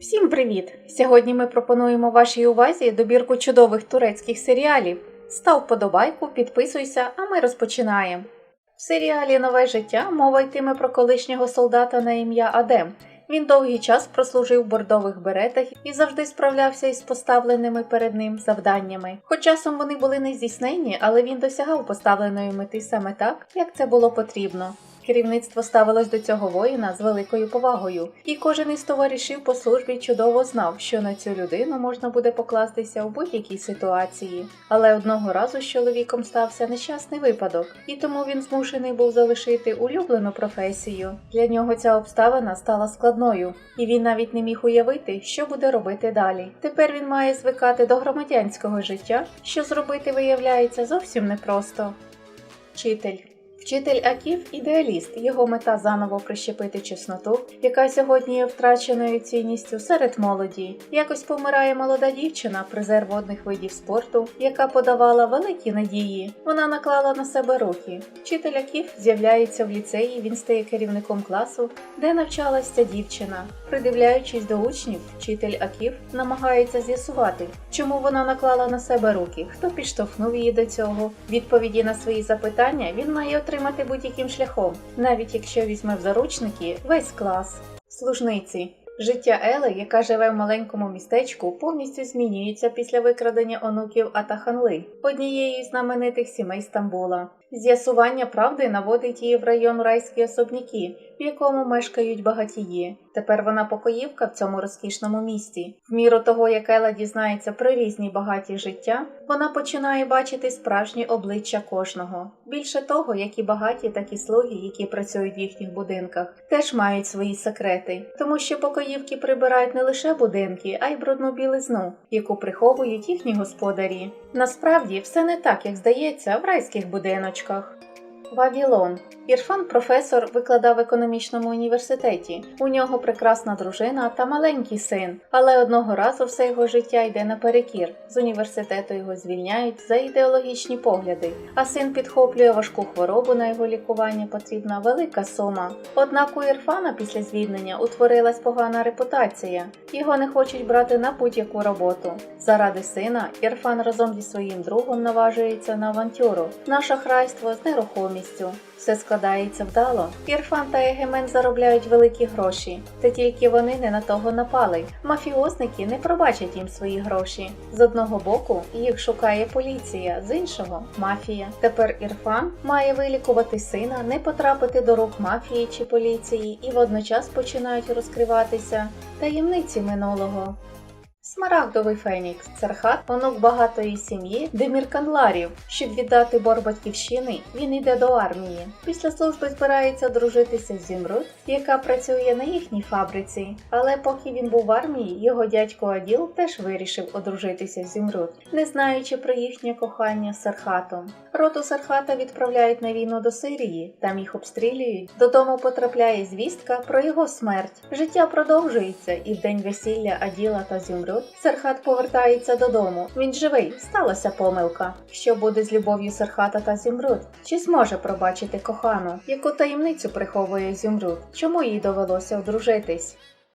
Всім привіт! Сьогодні ми пропонуємо вашій увазі добірку чудових турецьких серіалів. Став вподобайку, підписуйся, а ми розпочинаємо. В серіалі Нове життя мова йтиме про колишнього солдата на ім'я Адем. Він довгий час прослужив в бордових беретах і завжди справлявся із поставленими перед ним завданнями. Хоч часом вони були не здійснені, але він досягав поставленої мети саме так, як це було потрібно. Керівництво ставилось до цього воїна з великою повагою, і кожен із товаришів по службі чудово знав, що на цю людину можна буде покластися у будь-якій ситуації. Але одного разу з чоловіком стався нещасний випадок, і тому він змушений був залишити улюблену професію. Для нього ця обставина стала складною, і він навіть не міг уявити, що буде робити далі. Тепер він має звикати до громадянського життя, що зробити виявляється зовсім непросто. Вчитель Вчитель Аків ідеаліст. Його мета заново прищепити чесноту, яка сьогодні є втраченою цінністю серед молоді. Якось помирає молода дівчина, призер водних видів спорту, яка подавала великі надії. Вона наклала на себе руки. Вчитель Аків з'являється в ліцеї. Він стає керівником класу, де навчалася дівчина. Придивляючись до учнів, вчитель Аків намагається з'ясувати, чому вона наклала на себе руки, хто підштовхнув її до цього. Відповіді на свої запитання він має отримати будь-яким шляхом, навіть якщо візьме в заручники весь клас. Служниці. Життя Ели, яка живе в маленькому містечку, повністю змінюється після викрадення онуків Атаханли, однієї з знаменитих сімей Стамбула. З'ясування правди наводить її в район райські особняки, в якому мешкають багатії. Тепер вона покоївка в цьому розкішному місті. В міру того, як Ела дізнається про різні багаті життя, вона починає бачити справжні обличчя кожного. Більше того, як і багаті, так і слуги, які працюють в їхніх будинках, теж мають свої секрети, тому що покоївки прибирають не лише будинки, а й брудну білизну, яку приховують їхні господарі. Насправді все не так, як здається, в райських будиночках. Вавілон. Ірфан професор викладав в економічному університеті. У нього прекрасна дружина та маленький син. Але одного разу все його життя йде наперекір. З університету його звільняють за ідеологічні погляди, а син підхоплює важку хворобу на його лікування потрібна велика сума. Однак у Ірфана після звільнення утворилась погана репутація. Його не хочуть брати на будь-яку роботу. Заради сина Ірфан разом зі своїм другом наважується на авантюру, на шахрайство з нерухомістю. Все складається вдало. Ірфан та Егемен заробляють великі гроші, та тільки вони не на того напали. Мафіозники не пробачать їм свої гроші. З одного боку їх шукає поліція, з іншого мафія. Тепер Ірфан має вилікувати сина, не потрапити до рук мафії чи поліції, і водночас починають розкриватися таємниці минулого. Смарагдовий Фенікс Цархат, онук багатої сім'ї Демірканларів. Щоб віддати бор батьківщини, він йде до армії. Після служби збирається дружитися з Зімруд, яка працює на їхній фабриці. Але поки він був в армії, його дядько Аділ теж вирішив одружитися з Зімруд, не знаючи про їхнє кохання з Сархатом. Роту Сархата відправляють на війну до Сирії, там їх обстрілюють. Додому потрапляє звістка про його смерть. Життя продовжується, і в день весілля Аділа та Зімруд Серхат повертається додому. Він живий, сталася помилка. Що буде з любов'ю Серхата та Зімруд? Чи зможе пробачити кохану? Яку таємницю приховує Зімруд? Чому їй довелося одружитись?